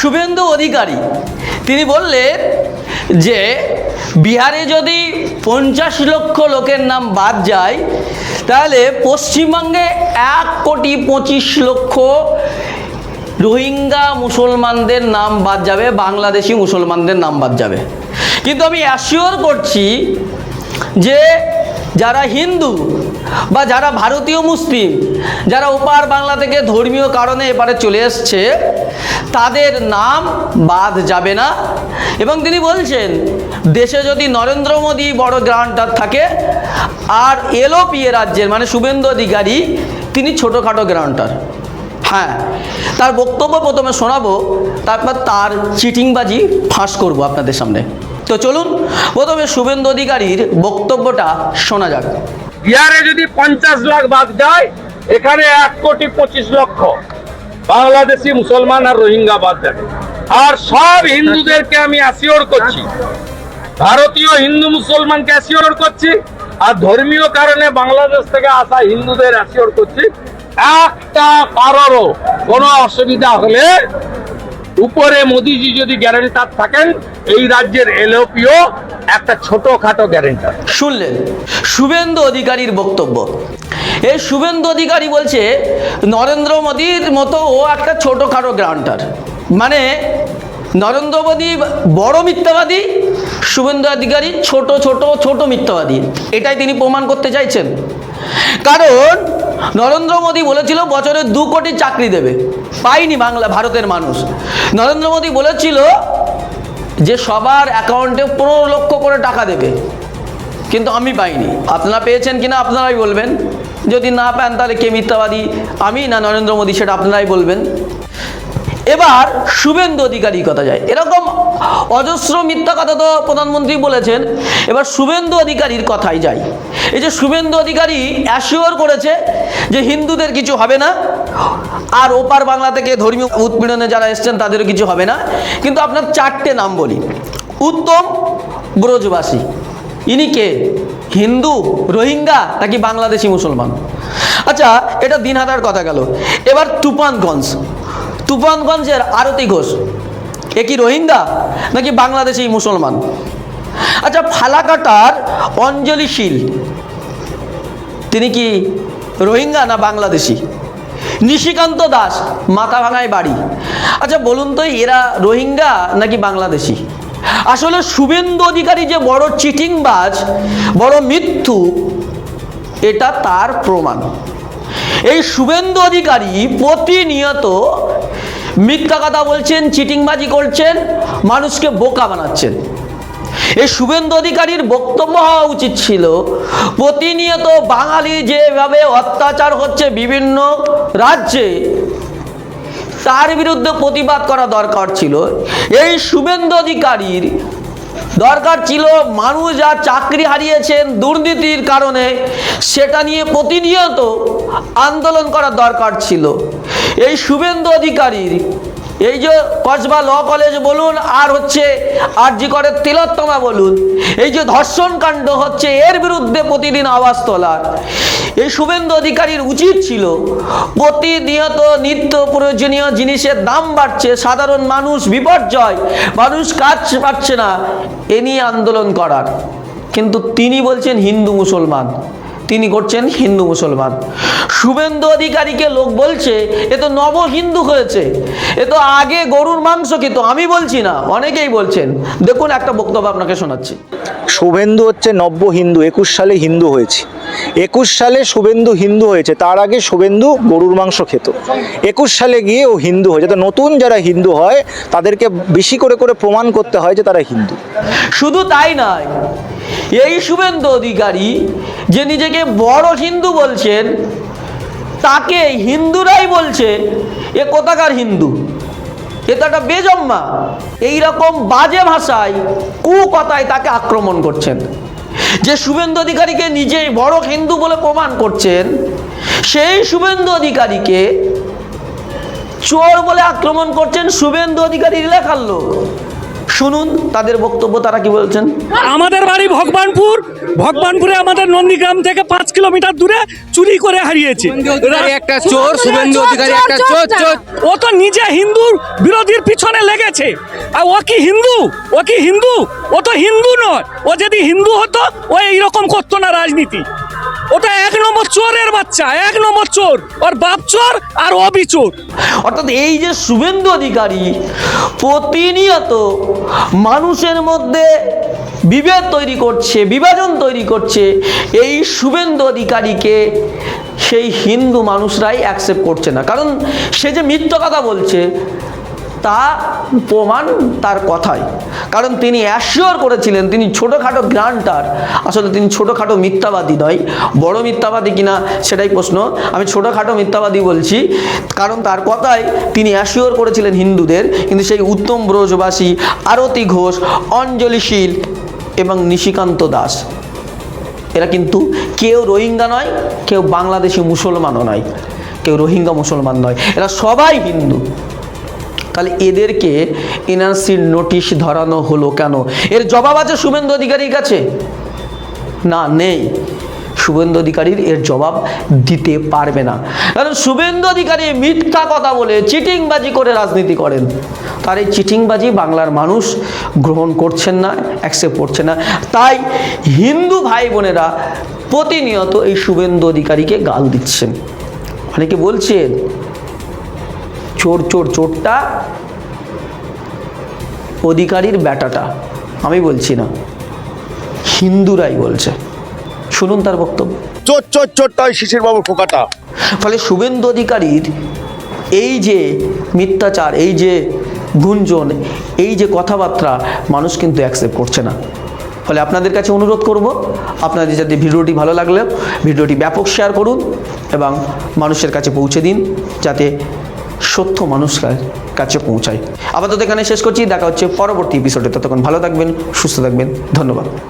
শুভেন্দু অধিকারী। তিনি বললেন যে, বিহারে যদি পঞ্চাশ লক্ষ লোকের নাম বাদ যায়, তাহলে পশ্চিমবঙ্গে এক কোটি পঁচিশ লক্ষ রোহিঙ্গা মুসলমানদের নাম বাদ যাবে, বাংলাদেশি মুসলমানদের নাম বাদ যাবে। কিন্তু আমি অ্যাসিওর করছি যে, যারা হিন্দু বা যারা ভারতীয় মুসলিম, যারা ওপার বাংলা থেকে ধর্মীয় কারণে এপারে চলে এসছে, তাদের নাম বাদ যাবে না। এবং তিনি বলছেন, দেশে যদি নরেন্দ্র মোদী বড় গ্রান্টার থাকে, আর এলোপিএ রাজ্যের মানে শুভেন্দু অধিকারী, তিনি ছোটোখাটো গ্রান্টার। হ্যাঁ তার বক্তব্য প্রথমে শোনাবো, তারপর তার চিটিংবাজি ফাঁস করব আপনাদের সামনে। তো চলুন, প্রথমে শুভেন্দু অধিকারীর বক্তব্যটা শোনা যাক। বিহারে যদি পঞ্চাশ লাখ বাদ যায়, এখানে এক কোটি পঁচিশ লক্ষ। বাংলাদেশি মুসলমান আর রোহিঙ্গা বাদ যাবে। আর সব হিন্দুদেরকে আমি অ্যাসিওর করছি, ভারতীয় হিন্দু মুসলমানকে অ্যাসিওর করছি, আর ধর্মীয় কারণে বাংলাদেশ থেকে আসা হিন্দুদের অ্যাসিওর করছি, একটা কারোরও কোনো অসুবিধা হলে উপরে মোদিজি যদি গ্যারেন্টার থাকেন, এই রাজ্যের এলওপিও একটা ছোটখাটো গ্যারেন্টার শুনলেন? শুভেন্দু অধিকারীর বক্তব্য। এই শুভেন্দু অধিকারী বলছে, নরেন্দ্র মোদীর মতো ও একটা ছোটোখাটো গ্রান্টার। মানে নরেন্দ্র মোদী বড় মিথ্যাবাদী, শুভেন্দু অধিকারী ছোট ছোট ছোট মিথ্যাবাদী। এটাই তিনি প্রমাণ করতে চাইছেন। কারণ নরেন্দ্র মোদী বলেছিল বছরে দু কোটি চাকরি দেবে। পাইনি বাংলা, ভারতের মানুষ। নরেন্দ্র মোদী বলেছিল যে সবার অ্যাকাউন্টে পনেরো লক্ষ করে টাকা দেবে। কিন্তু আমি পাইনি। আপনারা পেয়েছেন কিনা আপনারাই বলবেন। যদি না পান তাহলে কে মিথ্যাবাদী? আমি না নরেন্দ্র মোদী সেটা আপনারাই বলবেন। এবার শুভেন্দু অধিকারী কথা যায়। এরকম অজস্র মিথ্যা কথা তো প্রধানমন্ত্রী বলেছেন। এবার শুভেন্দু অধিকারীর কথাই যাই এই যে শুভেন্দু অধিকারী অ্যাসিওর করেছে যে হিন্দুদের কিছু হবে না, আর ওপার বাংলা থেকে ধর্মীয় উৎপীড়নে যারা এসছেন তাদেরও কিছু হবে না। কিন্তু আপনার চারটে নাম বলি। উত্তম ব্রজবাসী। ইনি কে? হিন্দু, রোহিঙ্গা নাকি বাংলাদেশি মুসলমান? আচ্ছা এটা দিনহাটার কথা গেল। এবার তুফানগঞ্জ। তুফানগঞ্জের আরতি ঘোষ। এ কি রোহিঙ্গা নাকি বাংলাদেশি মুসলমান? আচ্ছা ফালাকাটার অঞ্জলি শীল তিনি কি রোহিঙ্গা না বাংলাদেশি? নিশিকান্ত দাস মাথা ভাঙায় বাড়ি। আচ্ছা বলুন তো, এরা রোহিঙ্গা নাকি বাংলাদেশি? আসলে শুভেন্দু অধিকারী যে বড় চিটিংবাজ, বড় মৃত্যু এটা তার প্রমাণ। এই শুভেন্দু অধিকারী প্রতিনিয়ত মিথ্যা কথা বলছেন, চিটিংবাজি করছেন, মানুষকে বোকা বানাচ্ছেন। এই শুভেন্দু অধিকারীর বক্তব্য হওয়া উচিত ছিল। প্রতিনিয়ত বাঙালি যেভাবে অত্যাচার হচ্ছে বিভিন্ন রাজ্যে, তার বিরুদ্ধে প্রতিবাদ করা দরকার ছিল। এই শুভেন্দু অধিকারীর দরকার ছিল মানুষ যা চাকরি হারিয়েছেন দুর্নীতির কারণে, সেটা নিয়ে প্রতিনিয়ত আন্দোলন করা দরকার ছিল। এই শুভেন্দু অধিকারীর এই যে কসবা ল কলেজ বলুন, আর হচ্ছে আর জি করের তিলোত্তমা বলুন, এই যে ধর্ষণ কাণ্ড হচ্ছে, এর বিরুদ্ধে প্রতিদিন আওয়াজ তোলার। এই শুভেন্দু অধিকারীর উচিত ছিল, প্রতিনিয়ত নিত্য প্রয়োজনীয় জিনিসের দাম বাড়ছে, সাধারণ মানুষ বিপর্যয়, মানুষ কাজ পাচ্ছে না, এ নিয়ে আন্দোলন করার। কিন্তু তিনি বলছেন হিন্দু মুসলমান। তিনি করছেন হিন্দু মুসলমান। শুভেন্দু অধিকারীকে লোক বলছে এ তো নব হিন্দু হয়েছে এ তো আগে গরুর মাংস খেত। আমি বলছি না অনেকেই বলছেন। দেখুন একটা বক্তব্য আপনাকে শোনাচ্ছি। শুভেন্দু হচ্ছে নব্য হিন্দু একুশ সালে হিন্দু হয়েছে। একুশ সালে শুভেন্দু হিন্দু হয়েছে তার আগে শুভেন্দু গরুর মাংস খেত। একুশ সালে গিয়ে ও হিন্দু হয়েছে। তো নতুন যারা হিন্দু হয় তাদেরকে বেশি করে করে প্রমাণ করতে হয় যে তারা হিন্দু। শুধু তাই নয় এই শুভেন্দু অধিকারী যে নিজেকে বড় হিন্দু বলছেন, তাকে হিন্দুরাই বলছে, এ কোথাকার হিন্দু? এ তো একটা বেজম্মা। এইরকম বাজে ভাষায়, কু কথায় তাকে আক্রমণ করছেন। যে শুভেন্দু অধিকারীকে নিজেই বড় হিন্দু বলে প্রমাণ করছেন, সেই শুভেন্দু অধিকারীকে চোর বলে আক্রমণ করছেন শুভেন্দু অধিকারী এলাকার লোক। শুনুন তাদের বক্তব্য তারা কি বলছেন? আমাদের বাড়ি ভগবানপুর। ভগবানপুরে আমাদের নন্দীগ্রাম থেকে পাঁচ কিলোমিটার দূরে চুরি করে হারিয়েছে। একটা চোর শুভেন্দু অধিকারী একটা চোর চোর ও তো নিজে হিন্দুর বিরোধীর পিছনে লেগেছে। আর ও কি হিন্দু? ও কি হিন্দু? ও তো হিন্দু নয়। ও যদি হিন্দু হতো ও এইরকম করতো না রাজনীতি। ওটা এক নম্বর চোরের বাচ্চা এক নম্বর চোর। ওর বাপ চোর আর ও চোর। অর্থাৎ এই যে শুভেন্দু অধিকারী প্রতিনিয়ত মানুষের মধ্যে বিভেদ তৈরি করছে, বিভাজন তৈরি করছে। এই শুভেন্দু অধিকারীকে সেই হিন্দু মানুষরাই অ্যাকসেপ্ট করছে না। কারণ সে যে মিথ্য কথা বলছে তা প্রমাণ তার কথায় কারণ তিনি অ্যাসিওর করেছিলেন, তিনি ছোটোখাটো গ্রান্টার। আসলে তিনি ছোটোখাটো মিথ্যাবাদী নয়। বড় মিথ্যাবাদী কিনা সেটাই প্রশ্ন। আমি ছোটোখাটো মিথ্যাবাদী বলছি, কারণ তার কথায় তিনি অ্যাসিওর করেছিলেন হিন্দুদের। কিন্তু সেই উত্তম ব্রজবাসী, আরতি ঘোষ, অঞ্জলি শীল এবং নিশিকান্ত দাস, এরা কিন্তু কেউ রোহিঙ্গা নয়, কেউ বাংলাদেশি মুসলমানও নয়, কেউ রোহিঙ্গা মুসলমান নয়। এরা সবাই হিন্দু। তাহলে এদেরকে এনআরসির নোটিশ ধরানো হলো কেন? এর জবাব আছে শুভেন্দু অধিকারীর কাছে? না, নেই। শুভেন্দু অধিকারীর এর জবাব দিতে পারবে না। কারণ শুভেন্দু অধিকারী মিথ্যা কথা বলে চিটিংবাজি করে রাজনীতি করেন। তার এই চিটিংবাজি বাংলার মানুষ গ্রহণ করছেন না অ্যাকসেপ্ট করছে না। তাই হিন্দু ভাই বোনেরা প্রতিনিয়ত এই শুভেন্দু অধিকারীকে গাল দিচ্ছেন। অনেকে বলছেন চোর চোর চোরটা অধিকারীর ব্যাটাটা। আমি বলছি না। হিন্দুরাই বলছে। শুনুন তার বক্তব্য। চোর চোর চোরটাই শিশির বাবুর পোকাটা ফলে শুভেন্দু অধিকারীর এই যে মিথ্যাচার এই যে গুঞ্জন এই যে কথাবার্তা মানুষ কিন্তু অ্যাকসেপ্ট করছে না। ফলে আপনাদের কাছে অনুরোধ করব আপনাদের যাতে ভিডিওটি ভালো লাগলে ভিডিওটি ব্যাপক শেয়ার করুন এবং মানুষের কাছে পৌঁছে দিন যাতে সত্য মানুষরা কাছে পৌঁছায়। আপাতত এখানে শেষ করছি, দেখা হচ্ছে পরবর্তী এপিসোডে ততক্ষণ ভালো থাকবেন, সুস্থ থাকবেন। ধন্যবাদ।